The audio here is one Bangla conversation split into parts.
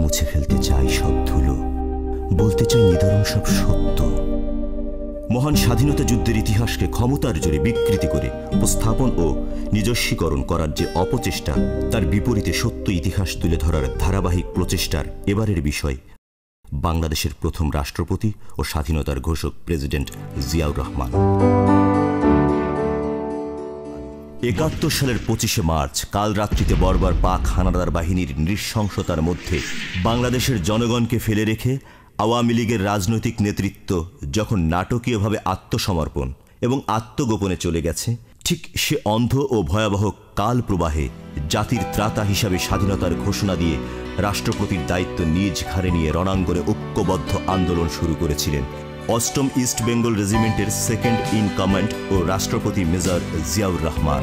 মুছে ফেলতে চাই সব ধুলো, বলতে চাই নিদারুণ সব সত্য। মহান স্বাধীনতা যুদ্ধের ইতিহাসকে ক্ষমতার জোরে বিকৃতি করে উপস্থাপন ও নিজস্বীকরণ করার যে অপচেষ্টা, তার বিপরীতে সত্য ইতিহাস তুলে ধরার ধারাবাহিক প্রচেষ্টার এবারের বিষয় বাংলাদেশের প্রথম রাষ্ট্রপতি ও স্বাধীনতার ঘোষক প্রেসিডেন্ট জিয়াউর রহমান। একাত্তর সালের পঁচিশে মার্চ, কাল রাত্রিতে বর্বর পাক হানাদার বাহিনীর নৃশংসতার মধ্যে বাংলাদেশের জনগণকে ফেলে রেখে আওয়ামী লীগের রাজনৈতিক নেতৃত্ব যখন নাটকীয়ভাবে আত্মসমর্পণ এবং আত্মগোপনে চলে গেছে, ঠিক সে অন্ধ ও ভয়াবহ কাল প্রবাহে জাতির ত্রাতা হিসাবে স্বাধীনতার ঘোষণা দিয়ে রাষ্ট্রপতির দায়িত্ব নিজ ঘাড়ে নিয়ে রণাঙ্গনে ঐক্যবদ্ধ আন্দোলন শুরু করেছিলেন অষ্টম ইস্ট বেঙ্গল রেজিমেন্টের সেকেন্ড ইন কমান্ড ও রাষ্ট্রপতি মেজর জিয়াউর রহমান।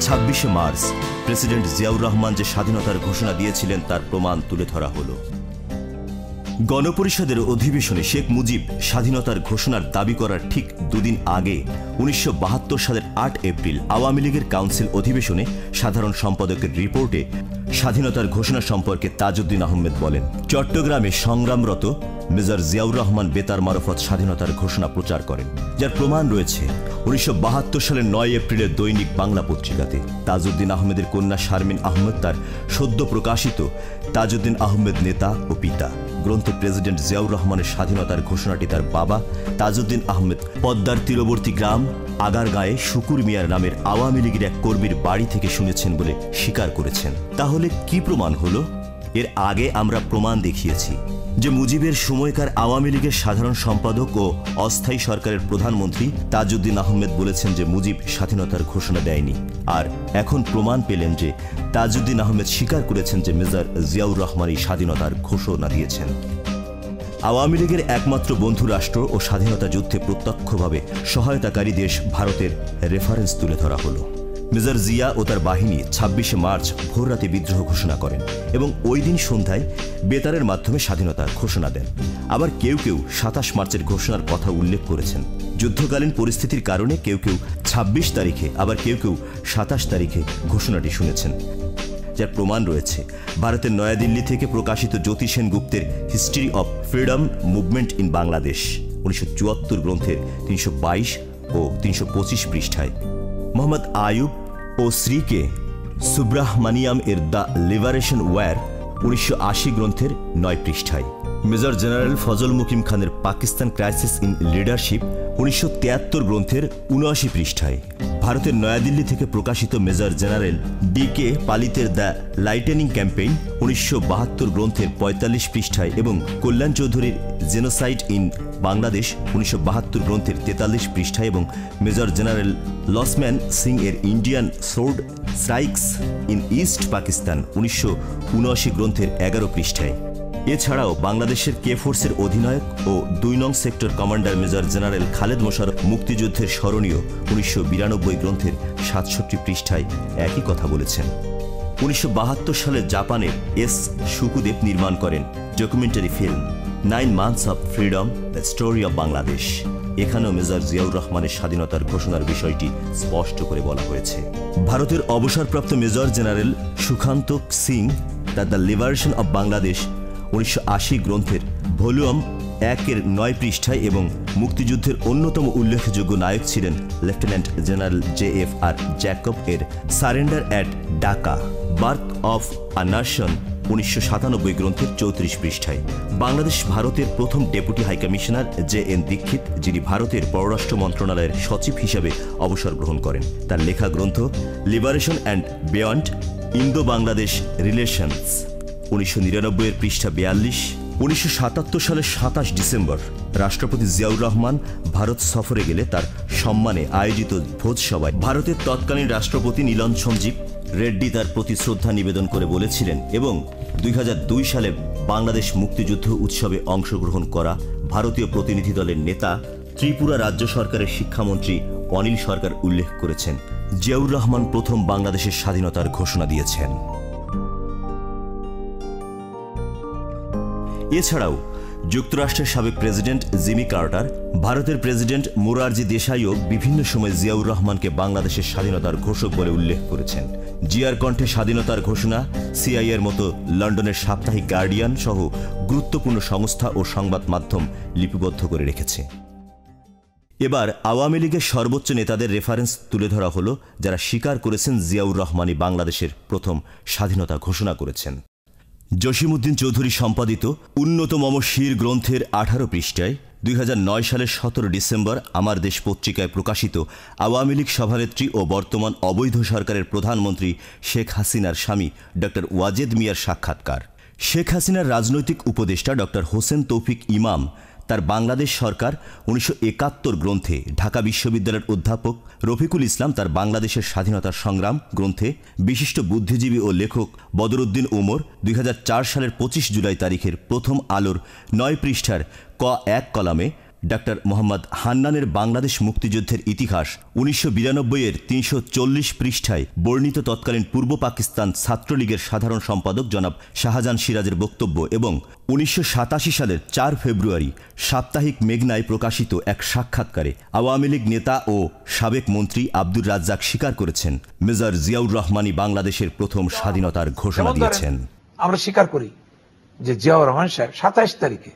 ছাব্বিশে মার্চ, প্রেসিডেন্ট জিয়াউর রহমান যে স্বাধীনতার ঘোষণা দিয়েছিলেন তার প্রমাণ তুলে ধরা হলো। গণপরিষদের অধিবেশনে শেখ মুজিব স্বাধীনতার ঘোষণার দাবি করার ঠিক দুদিন আগে উনিশশো বাহাত্তর সালের আট এপ্রিল আওয়ামী লীগের কাউন্সিল অধিবেশনে সাধারণ সম্পাদকের রিপোর্টে স্বাধীনতার ঘোষণা সম্পর্কে তাজউদ্দিন আহমেদ বলেন, চট্টগ্রামে সংগ্রামরত মেজর জিয়াউর রহমান বেতার মারফত স্বাধীনতার ঘোষণা প্রচার করেন, যার প্রমাণ রয়েছে উনিশশো বাহাত্তর সালের নয় এপ্রিলের দৈনিক বাংলা পত্রিকাতে। তাজউদ্দিন আহমেদের কন্যা শারমিন আহমেদ তার সদ্য প্রকাশিত তাজউদ্দিন আহমেদ নেতা ও পিতা। গ্রন্থে প্রেসিডেন্ট জিয়াউর রহমানের স্বাধীনতার ঘোষণাটি তার বাবা তাজউদ্দিন আহমেদ পদ্মার তীরবর্তী গ্রাম আগারগাঁয়ে শুকুর মিয়ার নামের আওয়ামী লীগের এক কর্মীর বাড়ি থেকে শুনেছেন বলে স্বীকার করেছেন। তাহলে কি প্রমাণ হলো? এর আগে আমরা প্রমাণ দেখিয়েছি। যে মুজিবের সময়কার আওয়ামী লীগের সাধারণ সম্পাদক ও অস্থায়ী সরকারের প্রধানমন্ত্রী তাজউদ্দিন আহমেদ বলেছেন যে মুজিব স্বাধীনতার ঘোষণা দেয়নি। আর এখন প্রমাণ পেলেন যে তাজউদ্দিন আহমেদ স্বীকার করেছেন যে মেজর জিয়াউর রহমানই স্বাধীনতার ঘোষণা দিয়েছেন। আওয়ামী লীগের একমাত্র বন্ধু রাষ্ট্র ও স্বাধীনতা যুদ্ধে প্রত্যক্ষভাবে সহায়তাকারী দেশ ভারতের রেফারেন্স তুলে ধরা হলো। মেজর জিয়া ও তার বাহিনী ছাব্বিশে মার্চ ভোররাতে বিদ্রোহ ঘোষণা করেন এবং ওই দিন সন্ধ্যায় বেতারের মাধ্যমে স্বাধীনতার ঘোষণা দেন। আবার কেউ কেউ সাতাশ মার্চের ঘোষণার কথা উল্লেখ করেছেন। যুদ্ধকালীন পরিস্থিতির কারণে কেউ কেউ ২৬ তারিখে, আবার কেউ কেউ সাতাশ তারিখে ঘোষণাটি শুনেছেন। যার প্রমাণ রয়েছে, ভারতের নয়াদিল্লি থেকে প্রকাশিত Jyoti সেনগুপ্তের history of freedom movement in Bangladesh, উনিশশো চুয়াত্তর গ্রন্থের তিনশো বাইশ ও তিনশো পঁচিশ পৃষ্ঠায়। মোহাম্মদ আয়ুব ও শ্রীকে সুব্রাহমানিয়াম এর দ্য লিবারেশন ওয়ার উনিশশো আশি গ্রন্থের নয় পৃষ্ঠায়। মেজর জেনারেল ফজল মুকিম খানের পাকিস্তান ক্রাইসিস ইন লিডারশিপ উনিশশো তিয়াত্তর গ্রন্থের উনআশি পৃষ্ঠায়। ভারতের নয়াদিল্লি থেকে প্রকাশিত মেজর জেনারেল ডি কে পালিতের দ্য লাইটেনিং ক্যাম্পেইন উনিশশো বাহাত্তর গ্রন্থের পঁয়তাল্লিশ পৃষ্ঠায় এবং কল্যাণ চৌধুরীর জেনোসাইড ইন বাংলাদেশ উনিশশো বাহাত্তর গ্রন্থের তেতাল্লিশ পৃষ্ঠায় এবং মেজর জেনারেল লসম্যান সিং এর Indian sword strikes in east Pakistan উনিশশো উনআশি গ্রন্থের এগারো পৃষ্ঠায়। এছাড়াও বাংলাদেশের কে ফোর্সের অধিনায়ক ও দুই নং sector commander major general Khaled Mosharraf মুক্তিযুদ্ধের স্মরণীয় উনিশশো বিরানব্বই গ্রন্থের সাতষট্টি পৃষ্ঠায় একই কথা বলেছেন। উনিশশো সালে জাপানের এস সুকুদেব নির্মাণ করেন documentary film nine months of freedom, the story of Bangladesh. এখানেও মেজর জিয়াউর রহমানের স্বাধীনতার ঘোষণার বিষয়টি স্পষ্ট করে বলা হয়েছে। ভারতের অবসরপ্রাপ্ত major general Sukhwant Singh, the the liberation of Bangladesh উনিশশো আশি গ্রন্থের ভলিউম একের নয় পৃষ্ঠায় এবং মুক্তিযুদ্ধের অন্যতম উল্লেখযোগ্য নায়ক ছিলেন lieutenant general J F R Jacob এর surrender at Dhaka birth of a nation উনিশশো সাতানব্বই গ্রন্থের চৌত্রিশ পৃষ্ঠায়। বাংলাদেশ ভারতের প্রথম deputy high commissioner J N Dixit, যিনি ভারতের পররাষ্ট্র মন্ত্রণালয়ের সচিব হিসাবে অবসর গ্রহণ করেন। তার লেখা গ্রন্থ liberation and beyond Indo Bangladesh relations. উনিশশো নিরানব্বইয়ের পৃষ্ঠা বিয়াল্লিশ, উনিশশো সালের সাতাশ ডিসেম্বর, রাষ্ট্রপতি জিয়াউর রহমান ভারত সফরে গেলে তার সম্মানে আয়োজিত ভোজসভায় ভারতের তৎকালীন রাষ্ট্রপতি নীলন সঞ্জীব রেড্ডি তার প্রতি শ্রদ্ধা নিবেদন করে বলেছিলেন এবং দুই হাজার দুই সালে বাংলাদেশ মুক্তিযুদ্ধ উৎসবে অংশগ্রহণ করা ভারতীয় প্রতিনিধি দলের নেতা, ত্রিপুরা রাজ্য সরকারের শিক্ষামন্ত্রী অনিল সরকার উল্লেখ করেছেন। জিয়াউর রহমান প্রথম বাংলাদেশের স্বাধীনতার ঘোষণা দিয়েছেন। এছাড়াও, যুক্তরাষ্ট্রের সাবেক প্রেসিডেন্ট জিমি কার্টার, ভারতের প্রেসিডেন্ট মোরারজি দেশাইও বিভিন্ন সময় জিয়াউর রহমানকে বাংলাদেশের স্বাধীনতার ঘোষক বলে উল্লেখ করেছেন। জিয়ার কণ্ঠে স্বাধীনতার ঘোষণা সিআইএর মতো লন্ডনের সাপ্তাহিক গার্ডিয়ান সহ গুরুত্বপূর্ণ সংস্থা ও সংবাদ মাধ্যম লিপিবদ্ধ করে রেখেছে। এবার আওয়ামী লীগের সর্বোচ্চ নেতাদের রেফারেন্স তুলে ধরা হলো, যারা স্বীকার করেছেন জিয়াউর রহমানই বাংলাদেশের প্রথম স্বাধীনতা ঘোষণা করেছেন। জসিমউদ্দিন চৌধুরী সম্পাদিত উন্নতমম শির গ্রন্থের আঠারো পৃষ্ঠায় দুই হাজার নয় সালের সতেরো ডিসেম্বর আমার দেশ পত্রিকায় প্রকাশিত আওয়ামী লীগ সভানেত্রী ও বর্তমান অবৈধ সরকারের প্রধানমন্ত্রী শেখ হাসিনার স্বামী ড ওয়াজেদ মিয়ার সাক্ষাৎকার। শেখ হাসিনার রাজনৈতিক উপদেষ্টা ড হোসেন তৌফিক ইমাম তার বাংলাদেশ সরকার উনিশশো একাত্তর গ্রন্থে, ঢাকা বিশ্ববিদ্যালয়ের অধ্যাপক রফিকুল ইসলাম তার বাংলাদেশের স্বাধীনতা সংগ্রাম গ্রন্থে বিশিষ্ট বুদ্ধিজীবী ও লেখক বদরুদ্দিন ওমর দুই হাজার চার সালের পঁচিশ জুলাই তারিখের প্রথম আলোর নয় পৃষ্ঠার ক এক কলামে ডাক্তার মোহাম্মদ হান্নানের বাংলাদেশ মুক্তিযুদ্ধের ইতিহাস উনিশশো বিরানব্বইয়ের তিনশো চল্লিশ পৃষ্ঠায় বর্ণিত তৎকালীন পূর্ব পাকিস্তান ছাত্রলীগের সাধারণ সম্পাদক জনাব শাহজাহান সিরাজের বক্তব্য এবং উনিশশো সালের চার ফেব্রুয়ারি সাপ্তাহিক মেঘনায় প্রকাশিত এক সাক্ষাৎকারে আওয়ামী লীগ নেতা ও সাবেক মন্ত্রী আব্দুর রাজ্জাক স্বীকার করেছেন। মেজর জিয়াউর রহমানই বাংলাদেশের প্রথম স্বাধীনতার ঘোষণা দিয়েছেন। আমরা স্বীকার করি যে জিয়াউর রহমান সাহেব সাতাইশ তারিখে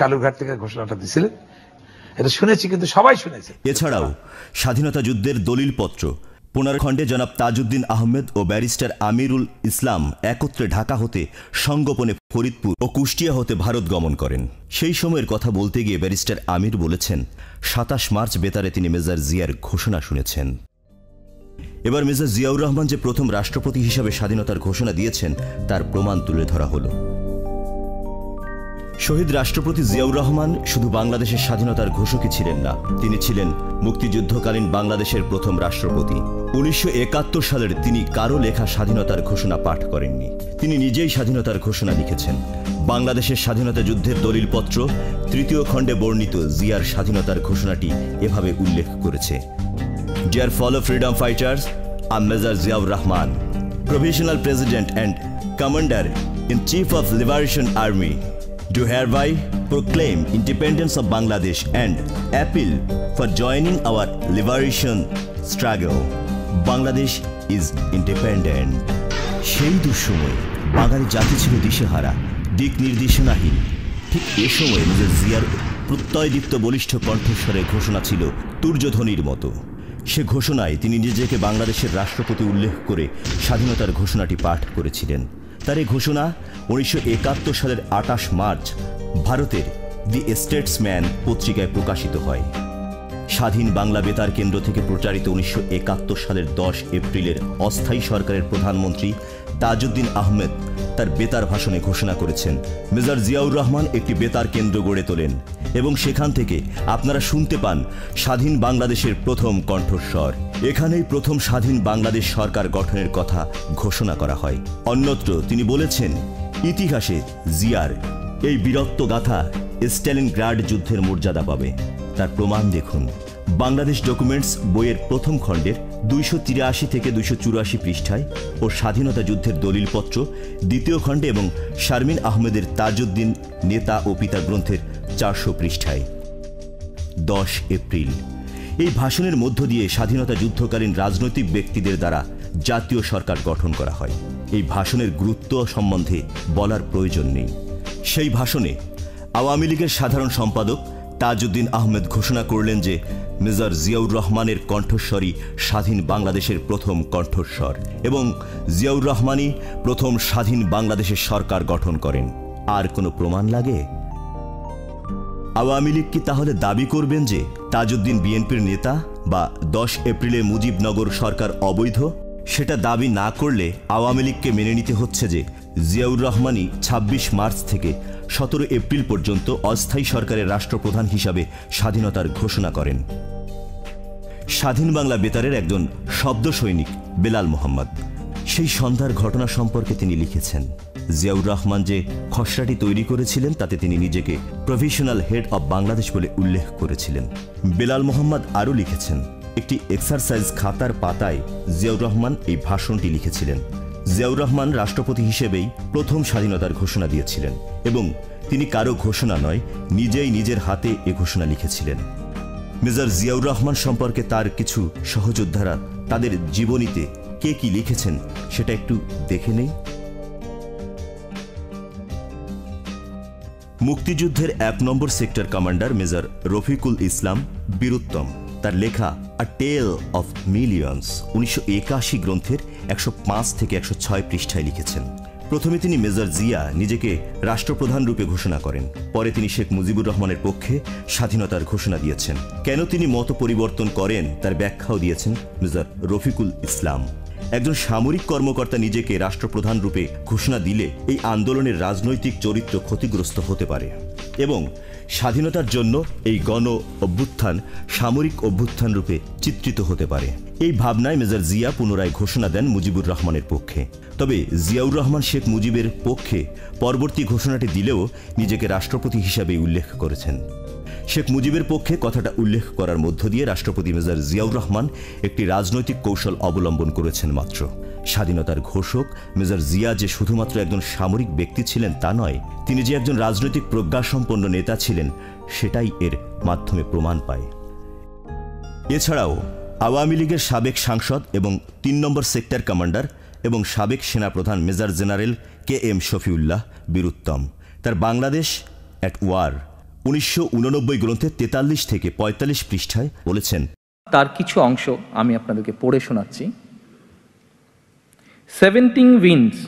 কালুরঘাট থেকে ঘোষণাটা দিছিলেন। এটা শুনেছি কিন্তু সবাই শুনেছে। এছাড়াও, স্বাধীনতা যুদ্ধের দলিলপত্র। পনেরো খণ্ডে জনাব তাজউদ্দিন আহমেদ ও ব্যারিস্টার আমিরুল ইসলাম একত্রে ঢাকা হতে সঙ্গোপনে ফরিদপুর ও কুষ্টিয়া হতে ভারত গমন করেন। সেই সময়ের কথা বলতে গিয়ে ব্যারিস্টার আমির বলেছেন, সাতাশ মার্চ বেতারে তিনি মেজার জিয়ার ঘোষণা শুনেছেন। এবার মেজর জিয়াউর রহমান যে প্রথম রাষ্ট্রপতি হিসাবে স্বাধীনতার ঘোষণা দিয়েছেন, তার প্রমাণ তুলে ধরা হলো। শহীদ রাষ্ট্রপতি জিয়াউর রহমান শুধু বাংলাদেশের স্বাধীনতার ঘোষকই ছিলেন না তিনি ছিলেন মুক্তিযুদ্ধকালীন বাংলাদেশের প্রথম রাষ্ট্রপতি। উনিশশো সালের তিনি কারও লেখা স্বাধীনতার ঘোষণা পাঠ করেননি। তিনি নিজেই স্বাধীনতার ঘোষণা লিখেছেন। বাংলাদেশের স্বাধীনতা যুদ্ধের দলিলপত্র তৃতীয় খণ্ডে বর্ণিত জিয়ার স্বাধীনতার ঘোষণাটি এভাবে উল্লেখ করেছে। Dear fellow freedom fighters, I'm Major Ziaur Rahman. Provisional president and commander in chief of liberation Army, do hereby proclaim independence of Bangladesh and appeal for joining our liberation struggle. Bangladesh is independent. সেই দুঃসময়ে বাঙালি জাতি ছিল দিশেহারা, দিক নির্দেশনাহীন ঠিক এ সময় নিজের জিয়ার প্রত্যয়দীপ্ত বলিষ্ঠ কণ্ঠস্বরে ঘোষণা ছিল তুর্যধ্বনির মতো সে ঘোষণায় তিনি নিজেকে বাংলাদেশের রাষ্ট্রপতি উল্লেখ করে স্বাধীনতার ঘোষণাটি পাঠ করেছিলেন তার ঘোষণা উনিশশো একাত্তর সালের আটাশ মার্চ ভারতের দি স্টেটসম্যান পত্রিকায় প্রকাশিত হয়। স্বাধীন বাংলা বেতার কেন্দ্র থেকে প্রচারিত উনিশশো একাত্তর সালের দশ এপ্রিলের অস্থায়ী সরকারের প্রধানমন্ত্রী তাজউদ্দিন আহমেদ তার বেতার ভাষণে ঘোষণা করেছেন। মেজর জিয়াউর রহমান একটি বেতার কেন্দ্র গড়ে তোলেন এবং সেখান থেকে আপনারা শুনতে পান স্বাধীন বাংলাদেশের প্রথম কণ্ঠস্বর। এখানেই প্রথম স্বাধীন বাংলাদেশ সরকার গঠনের কথা ঘোষণা করা হয়। অন্যত্র তিনি বলেছেন, ইতিহাসে জিয়ার এই বীরত্ব গাথা স্ট্যালিন গ্রাড যুদ্ধের মর্যাদা পাবে। তার প্রমাণ দেখুন। বাংলাদেশ ডকুমেন্টস বইয়ের প্রথম খণ্ডের দুইশো তিরাশি থেকে দুইশো চুরাশি পৃষ্ঠায় ও স্বাধীনতা যুদ্ধের দলিলপত্র, দ্বিতীয় খণ্ডে এবং শারমিন আহমেদের তাজউদ্দিন নেতা ও পিতা গ্রন্থের চারশো পৃষ্ঠায়। দশ এপ্রিল। এই ভাষণের মধ্য দিয়ে স্বাধীনতা যুদ্ধকালীন রাজনৈতিক ব্যক্তিদের দ্বারা জাতীয় সরকার গঠন করা হয়। এই ভাষণের গুরুত্ব সম্বন্ধে বলার প্রয়োজন নেই। সেই ভাষণে আওয়ামী লীগের সাধারণ সম্পাদক তাজউদ্দিন আহমেদ ঘোষণা করলেন যে মেজর জিয়াউর রহমানের কণ্ঠস্বরই স্বাধীন বাংলাদেশের প্রথম কণ্ঠস্বর এবং জিয়াউর রহমানই প্রথম স্বাধীন বাংলাদেশের সরকার গঠন করেন। আর কোনো প্রমাণ লাগে? আওয়ামী লীগ কি তাহলে দাবি করবেন যে তাজউদ্দিন বিএনপির নেতা বা দশ এপ্রিলে মুজিবনগর সরকার অবৈধ? সেটা দাবি না করলে আওয়ামী লীগকে মেনে নিতে হচ্ছে যে জিয়াউর রহমানই ২৬ মার্চ থেকে সতেরো এপ্রিল পর্যন্ত অস্থায়ী সরকারের রাষ্ট্রপ্রধান হিসাবে স্বাধীনতার ঘোষণা করেন। স্বাধীন বাংলা বেতারের একজন শব্দ সৈনিক বেলাল মোহাম্মদ। সেই সন্ধ্যার ঘটনা সম্পর্কে তিনি লিখেছেন। জিয়াউর রহমান যে খসড়াটি তৈরি করেছিলেন, তাতে তিনি নিজেকে প্রফেশনাল হেড অব বাংলাদেশ বলে উল্লেখ করেছিলেন। বেলাল মোহাম্মদ আরও লিখেছেন, একটি এক্সারসাইজ খাতার পাতায় জিয়াউর রহমান এই ভাষণটি লিখেছিলেন। জিয়াউর রহমান রাষ্ট্রপতি হিসেবেই প্রথম স্বাধীনতার ঘোষণা দিয়েছিলেন এবং তিনি কারও ঘোষণা নয়, নিজেই নিজের হাতে এ ঘোষণা লিখেছিলেন। মেজর জিয়াউর রহমান সম্পর্কে তার কিছু সহযোদ্ধারা তাদের জীবনীতে কে কি লিখেছেন সেটা একটু দেখে নেই। মুক্তিযুদ্ধের এক নম্বর sector commander major Rafiqul Islam Bir Uttom. তার লেখা আ টেল অফ মিলিয়ন্স উনিশশো একাশি গ্রন্থের একশো পাঁচ থেকে একশো ছয় পৃষ্ঠায় লিখেছেন। প্রথমে তিনি মেজর জিয়া নিজেকে রাষ্ট্রপ্রধান রূপে ঘোষণা করেন। পরে তিনি শেখ মুজিবুর রহমানের পক্ষে স্বাধীনতার ঘোষণা দিয়েছেন। কেন তিনি মত পরিবর্তন করেন তার ব্যাখ্যাও দিয়েছেন মেজর রফিকুল ইসলাম। একজন সামরিক কর্মকর্তা নিজেকে রাষ্ট্রপ্রধান রূপে ঘোষণা দিলে এই আন্দোলনের রাজনৈতিক চরিত্র ক্ষতিগ্রস্ত হতে পারে। এবং স্বাধীনতার জন্য এই গণ অভ্যুত্থান সামরিক অভ্যুত্থান রূপে চিত্রিত হতে পারে। এই ভাবনায় মেজর জিয়া পুনরায় ঘোষণা দেন মুজিবুর রহমানের পক্ষে। তবে জিয়াউর রহমান শেখ মুজিবের পক্ষে পরবর্তী ঘোষণাটি দিলেও নিজেকে রাষ্ট্রপতি হিসাবে উল্লেখ করেছেন। শেখ মুজিবের পক্ষে কথাটা উল্লেখ করার মধ্য দিয়ে রাষ্ট্রপতি মেজর জিয়াউর রহমান একটি রাজনৈতিক কৌশল অবলম্বন করেছেন মাত্র। স্বাধীনতার ঘোষক, মেজর জিয়া যে শুধুমাত্র একজন সামরিক ব্যক্তি ছিলেন তা নয়, তিনি যে একজন রাজনৈতিক প্রজ্ঞাসম্পন্ন নেতা ছিলেন, সেটাই এর মাধ্যমে প্রমাণ পায়। এছাড়াও, আওয়ামী লীগের সাবেক সাংসদ এবং তিন নম্বর সেক্টর কমান্ডার এবং সাবেক সেনাপ্রধান major general K M Shafiullah Bir Uttom. তার বাংলাদেশ অ্যাট ওয়ার উনিশশো উননব্বই গ্রন্থে তেতাল্লিশ থেকে ৪৫ পৃষ্ঠায় বলেছেন, তার কিছু অংশ আমি আপনাদেরকে পড়ে শোনাচ্ছি। 17 winds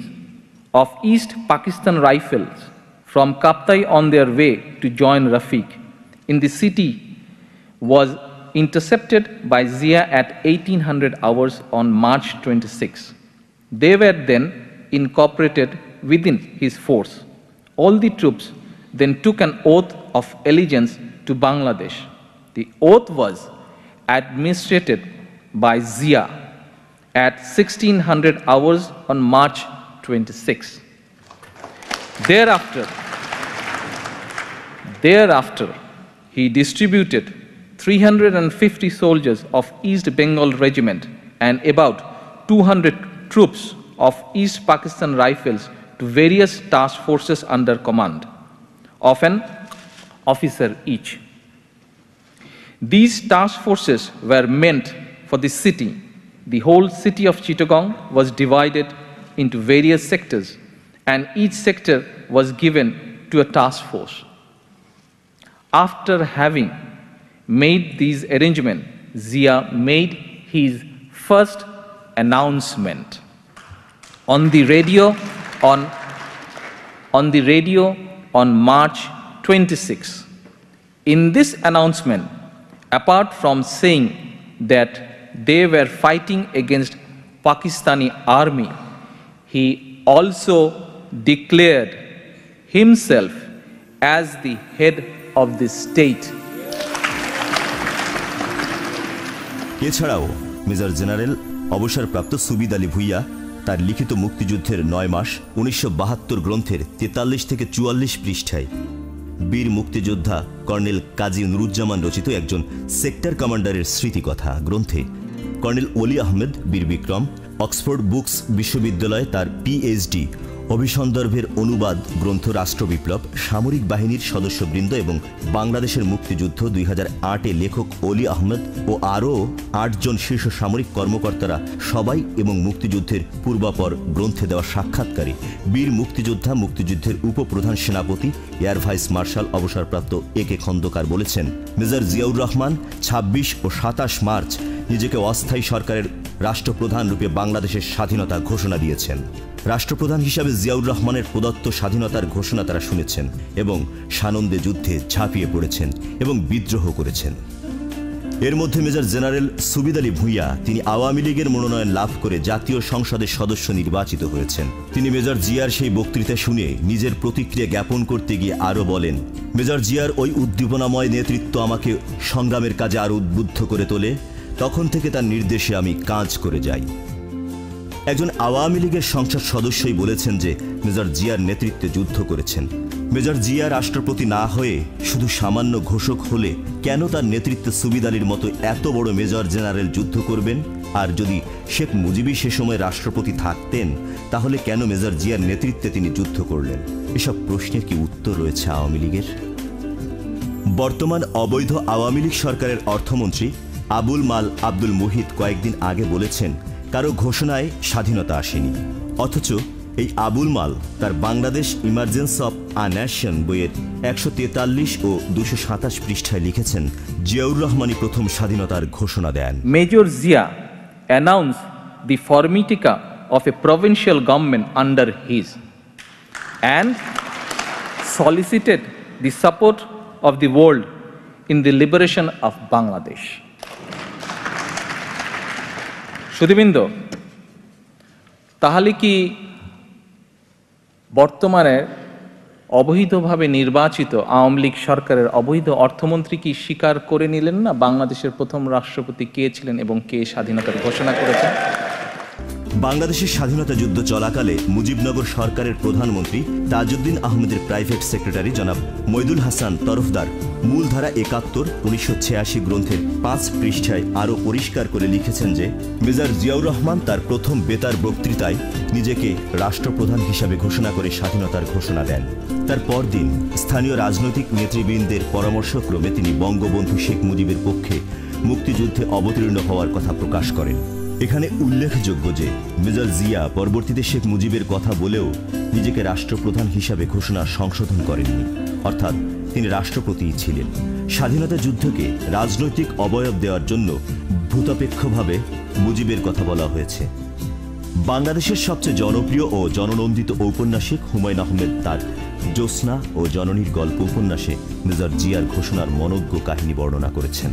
of East Pakistan rifles from Kaptai on their way to join Rafiq in the city was intercepted by Zia at 1800 hours on March 26. They were then incorporated within his force. All the troops then took an oath of allegiance to Bangladesh. The oath was administered by Zia at 1600 hours on March 26. Thereafter, thereafter, he distributed 350 soldiers of East Bengal Regiment and about 200 troops of East Pakistan Rifles to various task forces under command of an officer each. These task forces were meant for the city. The whole city of Chittagong was divided into various sectors, and each sector was given to a task force. After having made these arrangements, Zia made his first announcement on the radio on, on the radio on March 26. In this announcement, apart from saying that they were fighting against Pakistani army, he also declared himself as the head of the state. এছাড়াও মেজর জেনারেল অবসরপ্রাপ্ত সুবিদ আলী ভুইয়া তার লিখিত মুক্তিযুদ্ধের নয় মাস উনিশশো বাহাত্তর গ্রন্থের তেতাল্লিশ থেকে চুয়াল্লিশ পৃষ্ঠায় বীর মুক্তিযোদ্ধা কর্নেল কাজী নুরুজ্জামান রচিত একজন সেক্টর কমান্ডারের স্মৃতিকথা গ্রন্থে কর্নেল ওলি আহমেদ, বীর বিক্রম, অক্সফোর্ড বুকস বিশ্ববিদ্যালয়ে তার পিএইচডি অভিসন্দর্ভের অনুবাদ গ্রন্থ রাষ্ট্রবিপ্লব সামরিক বাহিনীর সদস্যবৃন্দ এবং বাংলাদেশের মুক্তিযুদ্ধ দুই হাজার আটে লেখক অলি আহমেদ ও আরও আটজন শীর্ষ সামরিক কর্মকর্তারা সবাই এবং মুক্তিযুদ্ধের পূর্বাপর গ্রন্থে দেওয়া সাক্ষাৎকারে বীর মুক্তিযোদ্ধা, মুক্তিযুদ্ধের উপপ্রধান সেনাপতি, এয়ার ভাইস মার্শাল অবসরপ্রাপ্ত এ কে খন্দকার বলেছেন, মেজর জিয়াউর রহমান ২৬ ও সাতাশ মার্চ নিজেকে অস্থায়ী সরকারের রাষ্ট্রপ্রধান রূপে বাংলাদেশের স্বাধীনতা ঘোষণা দিয়েছেন। রাষ্ট্রপ্রধান হিসাবে জিয়াউর রহমানের প্রদত্ত স্বাধীনতার ঘোষণা তারা শুনেছেন এবং সানন্দে যুদ্ধে ঝাঁপিয়ে পড়েছেন এবং বিদ্রোহ করেছেন। এর মধ্যে মেজর জেনারেল সুবিদ আলী ভূঁইয়া, তিনি আওয়ামী লীগের মনোনয়ন লাভ করে জাতীয় সংসদের সদস্য নির্বাচিত হয়েছেন। তিনি মেজর জিয়ার সেই বক্তৃতা শুনে নিজের প্রতিক্রিয়া জ্ঞাপন করতে গিয়ে আরও বলেন, মেজর জিয়ার ওই উদ্দীপনাময় নেতৃত্ব আমাকে সংগ্রামের কাজে আরও উদ্বুদ্ধ করে তোলে। তখন থেকে তার নির্দেশে আমি কাজ করে যাই। একজন আওয়ামী লীগের সংসদ সদস্যই বলেছেন যে, মেজর জিয়ার নেতৃত্বে যুদ্ধ করেছেন। মেজর জিয়া রাষ্ট্রপতি না হয়ে শুধু সামান্য ঘোষক হলে কেন তার নেতৃত্বে সুবিদ মতো এত বড় মেজর জেনারেল যুদ্ধ করবেন? আর যদি শেখ মুজিবই সে সময় রাষ্ট্রপতি থাকতেন, তাহলে কেন মেজর জিয়ার নেতৃত্বে তিনি যুদ্ধ করলেন? এসব প্রশ্নের কি উত্তর রয়েছে আওয়ামী লীগের? বর্তমান অবৈধ আওয়ামী লীগ সরকারের অর্থমন্ত্রী আবুল মাল আব্দুল মুহিত কয়েকদিন আগে বলেছেন, কারও ঘোষণায় স্বাধীনতা আসেনি। অথচ এই আবুল মাল তার Bangladesh emergence of a nation বইয়ের একশো তেতাল্লিশ ও দুশো সাতাশ পৃষ্ঠায় লিখেছেন, জিয়াউর রহমানই প্রথম স্বাধীনতার ঘোষণা দেন। Major Zia announce the formation of a provincial government under his and solicited the support of the world in the liberation of Bangladesh সুদীবৃন্দ তাহলে কি বর্তমানে অবৈধভাবে নির্বাচিত আওয়ামী লীগ সরকারের অবৈধ অর্থমন্ত্রী কি স্বীকার করে নিলেন না? বাংলাদেশের প্রথম রাষ্ট্রপতি কে ছিলেন এবং কে স্বাধীনতার ঘোষণা করেছেন? বাংলাদেশের স্বাধীনতা যুদ্ধ চলাকালে মুজিবনগর সরকারের প্রধানমন্ত্রী তাজউদ্দিন আহমেদের প্রাইভেট সেক্রেটারি জনাব মইদুল হাসান তরফদার মূলধারা একাত্তর উনিশশো ছিয়াশি গ্রন্থের পাঁচ পৃষ্ঠায় আরও পরিষ্কার করে লিখেছেন যে, মেজর জিয়াউর রহমান তার প্রথম বেতার বক্তৃতায় নিজেকে রাষ্ট্রপ্রধান হিসাবে ঘোষণা করে স্বাধীনতার ঘোষণা দেন। তার পরদিন স্থানীয় রাজনৈতিক নেতৃবৃন্দের পরামর্শক্রমে তিনি বঙ্গবন্ধু শেখ মুজিবের পক্ষে মুক্তিযুদ্ধে অবতীর্ণ হওয়ার কথা প্রকাশ করেন। এখানে উল্লেখযোগ্য যে মেজর জিয়া পরবর্তীতে শেখ মুজিবের কথা বলেও নিজেকে রাষ্ট্রপ্রধান হিসাবে ঘোষণা সংশোধন করেননি। অর্থাৎ তিনি রাষ্ট্রপতিই ছিলেন। স্বাধীনতা যুদ্ধকে রাজনৈতিক অবয়ব দেওয়ার জন্য ভূতাপেক্ষভাবে মুজিবের কথা বলা হয়েছে। বাংলাদেশের সবচেয়ে জনপ্রিয় ও জননন্দিত ঔপন্যাসিক হুমায়ুন আহমেদ তার জ্যোৎস্না ও জননীর গল্প উপন্যাসে মেজর জিয়ার ঘোষণার মনজ্ঞ কাহিনী বর্ণনা করেছেন।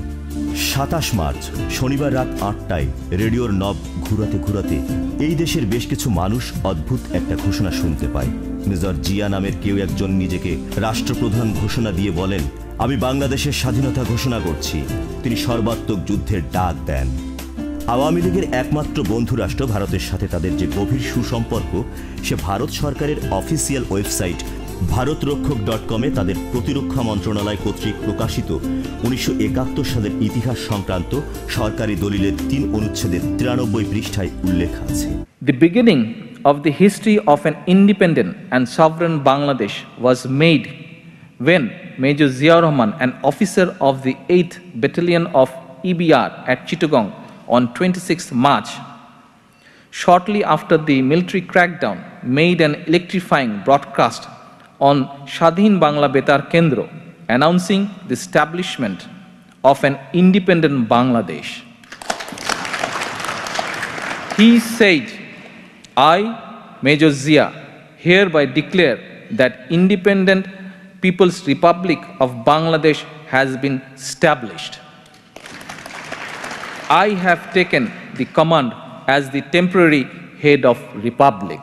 সাতাশ মার্চ, শনিবার রাত আটটায় রেডিওর নব ঘুরাতে ঘুরাতে এই দেশের বেশ কিছু মানুষ অদ্ভুত একটা ঘোষণা শুনতে পায়। মেজর জিয়া নামের কেউ একজন নিজেকে রাষ্ট্রপ্রধান ঘোষণা দিয়ে বলেন, আমি বাংলাদেশের স্বাধীনতা ঘোষণা করছি। তিনি সর্বাত্মক যুদ্ধের ডাক দেন। আওয়ামী লীগের একমাত্র বন্ধু রাষ্ট্র ভারতের সাথে তাদের যে গভীর সুসম্পর্ক, সে ভারত সরকারের অফিসিয়াল ওয়েবসাইট ভারতরক্ষক ডট কমে তাদের প্রতিরক্ষা মন্ত্রণালয় কর্তৃক প্রকাশিত উনিশশো একাত্তর সালের ইতিহাস সংক্রান্ত সরকারি দলিলের তিন অনুচ্ছেদের তিরানব্বই পৃষ্ঠায় উল্লেখ আছে। The beginning of the history of an independent and sovereign Bangladesh was made when major Zia Rahman and officer of the eighth battalion of EBR at Chittagong on twenty six March shortly after the military crackdown made and electrifying broadcast on Shadhin Bangla Betar Kendro announcing the establishment of an independent Bangladesh. he said, I, Major Zia, hereby declare that independent People's Republic of Bangladesh has been established. I have taken the command as the temporary head of republic.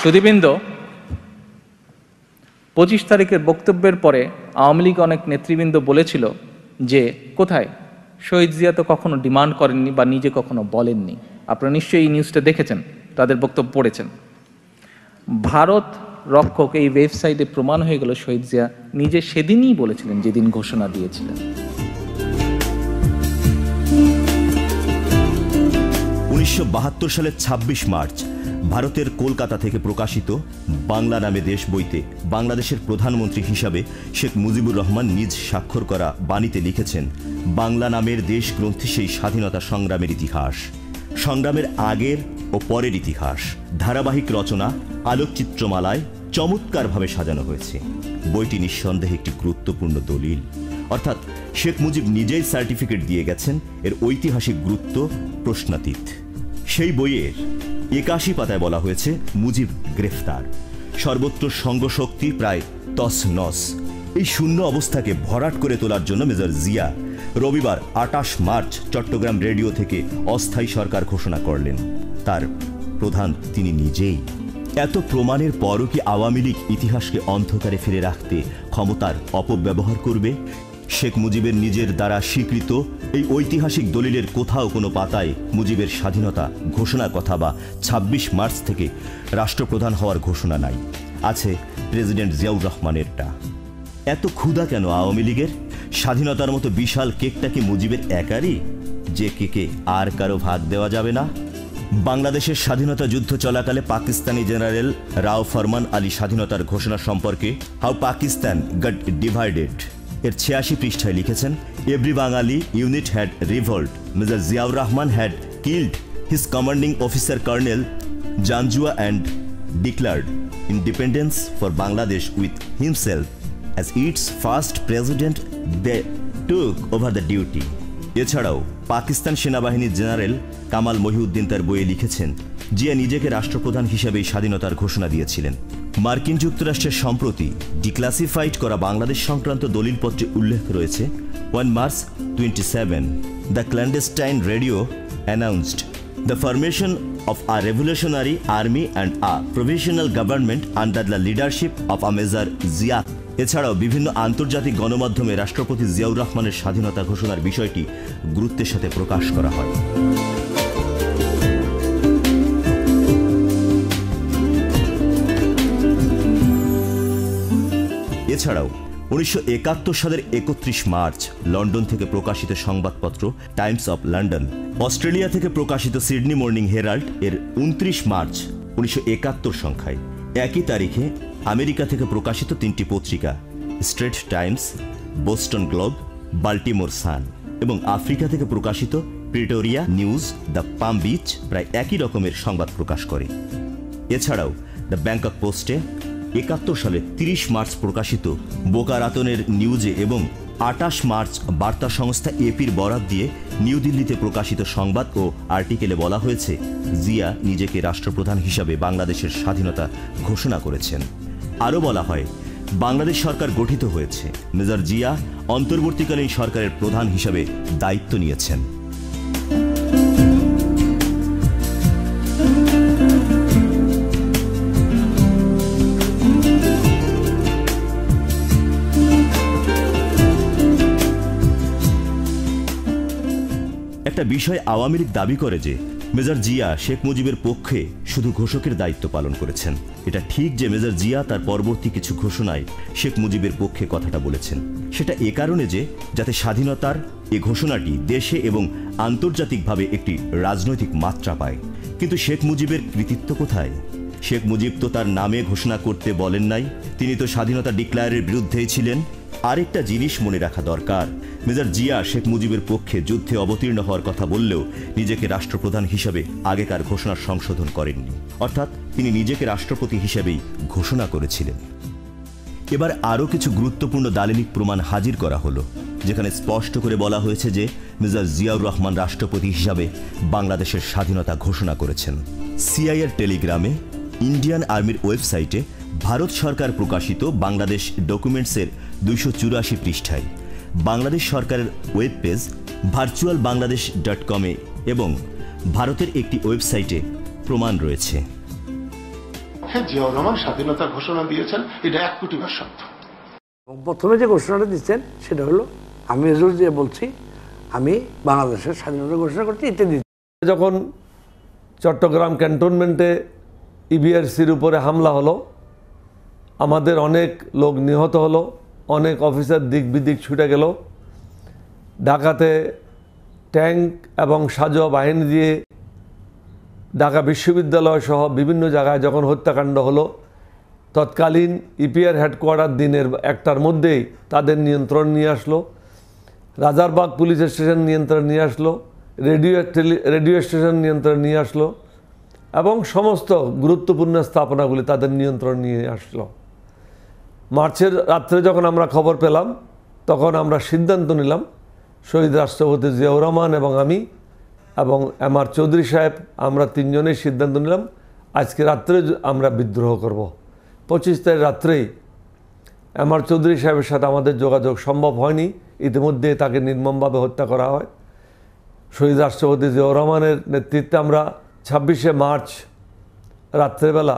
Shudibindo, পঁচিশ তারিখের বক্তব্যের পরে আওয়ামী লীগ অনেক নেতৃবৃন্দ বলেছিল যে, কোথায়? শহীদ জিয়া তো কখনো ডিমান্ড করেননি বা নিজে কখনো বলেননি। আপনারা নিশ্চয়ই এই নিউজটা দেখেছেন, তাদের বক্তব্য পড়েছেন। ভারত রক্ষক এই ওয়েবসাইটে প্রমাণ হয়ে গেল শহীদ জিয়া নিজে সেদিনই বলেছিলেন যেদিন ঘোষণা দিয়েছিলেন। উনিশশো বাহাত্তর সালের ২৬ মার্চ ভারতের কলকাতা থেকে প্রকাশিত বাংলা নামে দেশ বইতে বাংলাদেশের প্রধানমন্ত্রী হিসাবে শেখ মুজিবুর রহমান নিজ স্বাক্ষর করা বাণীতে লিখেছেন, বাংলা নামের দেশ গ্রন্থে সেই স্বাধীনতা সংগ্রামের ইতিহাস। সংগ্রামের আগের ও পরের ইতিহাস। ধারাবাহিক রচনা, আলোকচিত্রমালায় চমৎকারভাবে সাজানো হয়েছে। বইটি নিঃসন্দেহে একটি গুরুত্বপূর্ণ দলিল। অর্থাৎ শেখ মুজিব নিজেই সার্টিফিকেট দিয়ে গেছেন, এর ঐতিহাসিক গুরুত্ব প্রশ্নাতীত। সেই বইয়ের একাশি পাতায় বলা হয়েছে মুজিব গ্রেফতার। সর্বত্র সঙ্গশক্তি প্রায় তস নস এই শূন্য অবস্থাকে ভরাট করে তোলার জন্য মেজর জিয়া রবিবার আটাশ মার্চ চট্টগ্রাম রেডিও থেকে অস্থায়ী সরকার ঘোষণা করলেন। তার প্রধান তিনি নিজেই। এত প্রমাণের পরও কি আওয়ামী লীগ ইতিহাসকে অন্ধকারে ফিরে রাখতে ক্ষমতার অপব্যবহার করবে? শেখ মুজিবের নিজের দ্বারা স্বীকৃত এই ঐতিহাসিক দলিলের কোথাও কোনো পাতায় মুজিবের স্বাধীনতা ঘোষণার কথা বা ২৬ মার্চ থেকে রাষ্ট্রপ্রধান হওয়ার ঘোষণা নাই। আছে প্রেসিডেন্ট জিয়াউর রহমানেরটা। এত ক্ষুধা কেন আওয়ামী লীগের? স্বাধীনতার মতো বিশাল কেকটা কি মুজিবের একারই? যে কেকে আর কারও ভাগ দেওয়া যাবে না? বাংলাদেশের স্বাধীনতা যুদ্ধ চলাকালে পাকিস্তানি জেনারেল রাও ফরমান আলী স্বাধীনতার ঘোষণা সম্পর্কে হাউ পাকিস্তান গট ডিভাইডেড। এর ছিয়াশি পৃষ্ঠায় লিখেছেন every Bengali unit had revolt major Ziaur Rahman had killed his commanding officer colonel Janjua and declared independence for Bangladesh with himself as its first president they took over the duty. এছাড়াও, পাকিস্তান সেনাবাহিনীর জেনারেল কামাল মহিউদ্দিন তার বইয়ে লিখেছেন, জিয়া নিজেকে রাষ্ট্রপ্রধান হিসেবে এই স্বাধীনতার ঘোষণা দিয়েছিলেন। মার্কিন যুক্তরাষ্ট্রের সম্প্রতি ডিক্লাসিফাইড করা বাংলাদেশ সংক্রান্ত দলিলপত্রে উল্লেখ রয়েছে, one March twenty seven, the clandestine radio announced, the formation of a revolutionary army and a provisional government under the leadership of a Major Zia এছাড়াও বিভিন্ন আন্তর্জাতিক গণমাধ্যমে রাষ্ট্রপতি জিয়াউর রহমানের স্বাধীনতা ঘোষণার বিষয়টি গুরুত্বের সাথে প্রকাশ করা হয়। এছাড়াও, উনিশশো একাত্তর সালের একত্রিশ মার্চ লন্ডন থেকে প্রকাশিত সংবাদপত্র টাইমস অফ লন্ডন, অস্ট্রেলিয়া থেকে প্রকাশিত সিডনি মর্নিং হেরাল্ড এর উনত্রিশ মার্চ উনিশশো একাত্তর সংখ্যায়। একই তারিখে আমেরিকা থেকে প্রকাশিত তিনটি পত্রিকা, Straits Times, Boston Globe, Baltimore Sun এবং আফ্রিকা থেকে প্রকাশিত Pretoria News, the Palm Beach প্রায় একই রকমের সংবাদ প্রকাশ করে। এছাড়াও, দ্য ব্যাংকক পোস্টে একাত্তর সালে তিরিশ মার্চ প্রকাশিত বোকারাতনের নিউজে এবং আটাশ মার্চ বার্তা সংস্থা এপির বরাত দিয়ে নিউ দিল্লিতে প্রকাশিত সংবাদ ও আর্টিকেলে বলা হয়েছে, জিয়া নিজেকে রাষ্ট্রপ্রধান হিসাবে বাংলাদেশের স্বাধীনতা ঘোষণা করেছেন। আরও বলা হয়, বাংলাদেশ সরকার গঠিত হয়েছে। মেজর জিয়া অন্তর্বর্তীকালীন সরকারের প্রধান হিসাবে দায়িত্ব নিয়েছেন। একটা বিষয় আওয়ামী লীগ দাবি করে যে, মেজর জিয়া শেখ মুজিবের পক্ষে শুধু ঘোষকের দায়িত্ব পালন করেছেন। এটা ঠিক যে মেজর জিয়া তার পরবর্তী কিছু ঘোষণায় শেখ মুজিবের পক্ষে কথাটা বলেছেন। সেটা এ কারণে যে, যাতে স্বাধীনতার এ ঘোষণাটি দেশে এবং আন্তর্জাতিকভাবে একটি রাজনৈতিক মাত্রা পায়। কিন্তু শেখ মুজিবের কৃতিত্ব কোথায়? শেখ মুজিব তো তার নামে ঘোষণা করতে বলেন নাই, তিনি তো স্বাধীনতা ডিক্লায়ারের বিরুদ্ধেই ছিলেন। আরেকটা জিনিস মনে রাখা দরকার। মেজর জিয়া শেখ মুজিবের পক্ষে যুদ্ধে অবতীর্ণ হওয়ার কথা বললেও নিজেকে রাষ্ট্রপ্রধান হিসাবে আগেকার ঘোষণার সংশোধন করেননি। অর্থাৎ তিনি নিজেকে রাষ্ট্রপতি হিসেবেই ঘোষণা করেছিলেন। এবার আরও কিছু গুরুত্বপূর্ণ দালিলিক প্রমাণ হাজির করা হলো, যেখানে স্পষ্ট করে বলা হয়েছে যে মেজর জিয়াউর রহমান রাষ্ট্রপতি হিসাবে বাংলাদেশের স্বাধীনতা ঘোষণা করেছেন। সিআইএর টেলিগ্রামে, ইন্ডিয়ান আর্মির ওয়েবসাইটে ভারত সরকার প্রকাশিত বাংলাদেশ ডকুমেন্টসের দুইশো চুরাশি পৃষ্ঠায়। বাংলাদেশ সরকারের web page virtual Bangladesh dot কমে এবং ভারতের একটি ওয়েবসাইটে প্রমাণ রয়েছে। হ্যাঁ জিয়াউর রহমান স্বাধীনতা ঘোষণা দিয়েছেন এটা এক কোটি সত্য। প্রথমে যে ঘোষণাটা দিচ্ছেন সেটা হলো আমি দিয়ে বলছি আমি বাংলাদেশের স্বাধীনতা ঘোষণা করছি ইত্যাদি। যখন চট্টগ্রাম ক্যান্টনমেন্টে ইবিআরসির উপরে হামলা হলো আমাদের অনেক লোক নিহত হলো অনেক অফিসার দিক বিদিক ছুটে গেল। ঢাকাতে ট্যাঙ্ক এবং সাজোয়া বাহিনী দিয়ে ঢাকা বিশ্ববিদ্যালয় সহ বিভিন্ন জায়গায় যখন হত্যাকাণ্ড হলো, তৎকালীন ইপিআর হেডকোয়ার্টার দিনের একটার মধ্যেই তাদের নিয়ন্ত্রণ নিয়ে আসলো। রাজারবাগ পুলিশ স্টেশন নিয়ন্ত্রণ নিয়ে আসলো। রেডিও রেডিও স্টেশন নিয়ন্ত্রণ নিয়ে আসলো এবং সমস্ত গুরুত্বপূর্ণ স্থাপনাগুলি তাদের নিয়ন্ত্রণ নিয়ে আসলো। মার্চের রাত্রে যখন আমরা খবর পেলাম, তখন আমরা সিদ্ধান্ত নিলাম, শহীদ রাষ্ট্রপতি জিয়াউর রহমান এবং আমি এবং এম আর চৌধুরী সাহেব, আমরা তিনজনেই সিদ্ধান্ত নিলাম, আজকে রাত্রে আমরা বিদ্রোহ করব। পঁচিশ তারিখ রাত্রেই এম আর চৌধুরী সাহেবের সাথে আমাদের যোগাযোগ সম্ভব হয়নি, ইতিমধ্যে তাকে নির্মমভাবে হত্যা করা হয়। শহীদ রাষ্ট্রপতি জিয়াউর রহমানের নেতৃত্বে আমরা ছাব্বিশে মার্চ রাত্রেবেলা,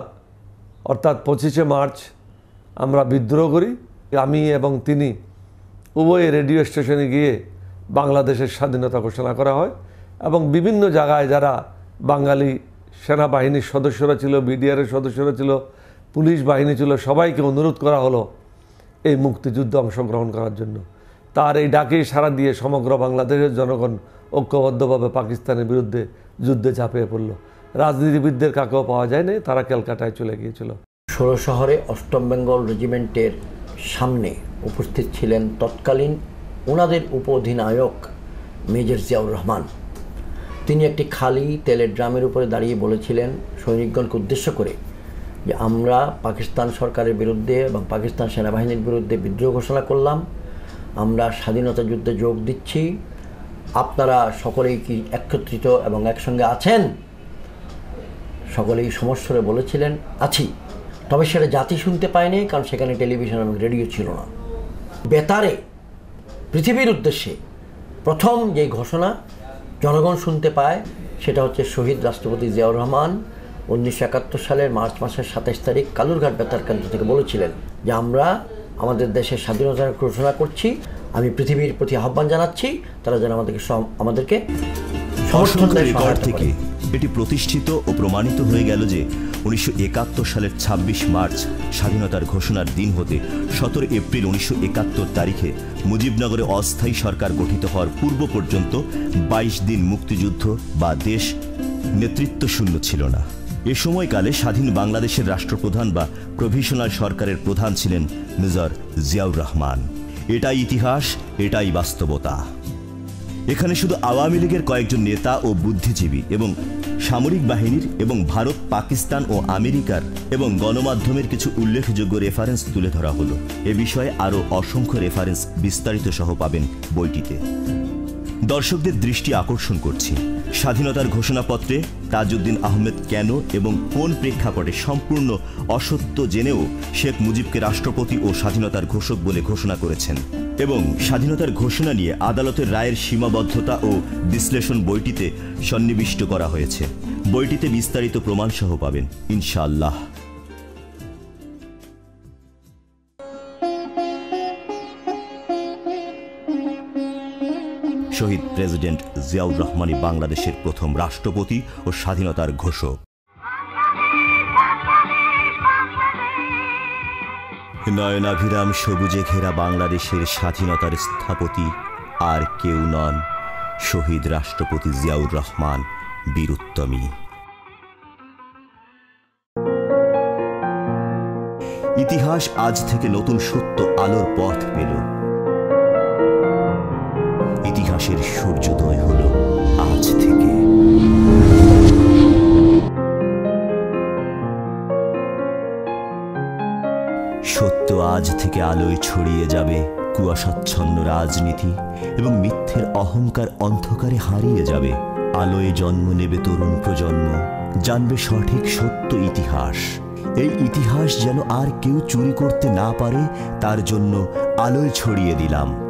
অর্থাৎ পঁচিশে মার্চ আমরা বিদ্রোহ করি। আমি এবং তিনি উভয় রেডিও স্টেশনে গিয়ে বাংলাদেশের স্বাধীনতা ঘোষণা করা হয় এবং বিভিন্ন জায়গায় যারা বাঙালি সেনাবাহিনীর সদস্যরা ছিল, বিডিআরের সদস্যরা ছিল, পুলিশ বাহিনী ছিল, সবাইকে অনুরোধ করা হলো এই মুক্তিযুদ্ধে অংশগ্রহণ করার জন্য। তার এই ডাকেই সাড়া দিয়ে সমগ্র বাংলাদেশের জনগণ ঐক্যবদ্ধভাবে পাকিস্তানের বিরুদ্ধে যুদ্ধে ঝাঁপিয়ে পড়ল। রাজনীতিবিদদের কাকেও পাওয়া যায়নি, তারা ক্যালকাটায় চলে গিয়েছিল। ষোলো শহরে অষ্টম বেঙ্গল রেজিমেন্টের সামনে উপস্থিত ছিলেন তৎকালীন ওনাদের উপ অধিনায়ক মেজর জিয়াউর রহমান। তিনি একটি খালি তেলের ড্রামের উপরে দাঁড়িয়ে বলেছিলেন সৈনিকগণকে উদ্দেশ্য করে যে আমরা পাকিস্তান সরকারের বিরুদ্ধে এবং পাকিস্তান সেনাবাহিনীর বিরুদ্ধে বিদ্রোহ ঘোষণা করলাম, আমরা স্বাধীনতা যুদ্ধে যোগ দিচ্ছি, আপনারা সকলেই কি একত্রিত এবং একসঙ্গে আছেন? সকলেই সমস্যরে বলেছিলেন, আছি। তবে সেটা জাতি শুনতে পায়নি কারণ সেখানে টেলিভিশন এবং রেডিও ছিল না বেতারে পৃথিবীর উদ্দেশ্যে প্রথম যে ঘোষণা জনগণ শুনতে পায় সেটা হচ্ছে শহীদ রাষ্ট্রপতি জিয়াউর রহমান উনিশশো একাত্তর সালের মার্চ মাসের সাতাশ তারিখ কালুরঘাট বেতার কেন্দ্র থেকে বলেছিলেন যে আমরা আমাদের দেশের স্বাধীনতার ঘোষণা করছি আমি পৃথিবীর প্রতি আহ্বান জানাচ্ছি তারা যেন আমাদেরকে আমাদেরকে সমর্থন থেকে। এটি প্রতিষ্ঠিত ও প্রমাণিত হয়ে গেল যে উনিশশো একাত্তর সালের ২৬ মার্চ স্বাধীনতার ঘোষণার দিন হতে সতেরো এপ্রিল উনিশশো একাত্তর তারিখে মুজিবনগরে অস্থায়ী সরকার গঠিত হওয়ার পূর্ব পর্যন্ত ২২ দিন মুক্তিযুদ্ধ বা দেশ নেতৃত্ব শূন্য ছিল না। এ সময়কালে স্বাধীন বাংলাদেশের রাষ্ট্রপ্রধান বা প্রভিশনাল সরকারের প্রধান ছিলেন মেজর জিয়াউর রহমান। এটাই ইতিহাস, এটাই বাস্তবতা। এখানে শুধু আওয়ামী লীগের কয়েকজন নেতা ও বুদ্ধিজীবী এবং সামরিক বাহিনীর এবং ভারত, পাকিস্তান ও আমেরিকার এবং গণমাধ্যমের কিছু উল্লেখযোগ্য রেফারেন্স তুলে ধরা হলো। এ বিষয়ে আরও অসংখ্য রেফারেন্স বিস্তারিত সহ পাবেন বইটিতে। দর্শকদের দৃষ্টি আকর্ষণ করছি। স্বাধীনতার ঘোষণাপত্রে তাজউদ্দিন আহমেদ কেন এবং কোন প্রেক্ষাপটে সম্পূর্ণ অসত্য জেনেও শেখ মুজিবকে রাষ্ট্রপতি ও স্বাধীনতার ঘোষক বলে ঘোষণা করেছেন? এবং স্বাধীনতার ঘোষণা নিয়ে আদালতের রায়ের সীমাবদ্ধতা ও বিশ্লেষণ বইটিতে সন্নিবিষ্ট করা হয়েছে। বইটিতে বিস্তারিত প্রমাণসহ পাবেন, ইনশাআল্লাহ। শহীদ প্রেসিডেন্ট জিয়াউর রহমানই বাংলাদেশের প্রথম রাষ্ট্রপতি ও স্বাধীনতার ঘোষক। নয়নাভিরাম সবুজে ঘেরা বাংলাদেশের স্বাধীনতার স্থপতি আর কেউ নন শহীদ রাষ্ট্রপতি জিয়াউর রহমান বীরুত্তমী। ইতিহাস আজ থেকে নতুন সত্য আলোর পথ পেল। ইতিহাসের সূর্যোদয় হলো আজ থেকে। সত্য আজ থেকে আলোয় ছড়িয়ে যাবে কুয়াশাচ্ছন্ন রাজনীতি এবং মিথ্যের অহংকার অন্ধকারে হারিয়ে যাবে। আলোয় জন্ম নেবে তরুণ প্রজন্ম, জানবে সঠিক সত্য ইতিহাস। এই ইতিহাস যেন আর কেউ চুরি করতে না পারে, তার জন্য আলোয় ছড়িয়ে দিলাম।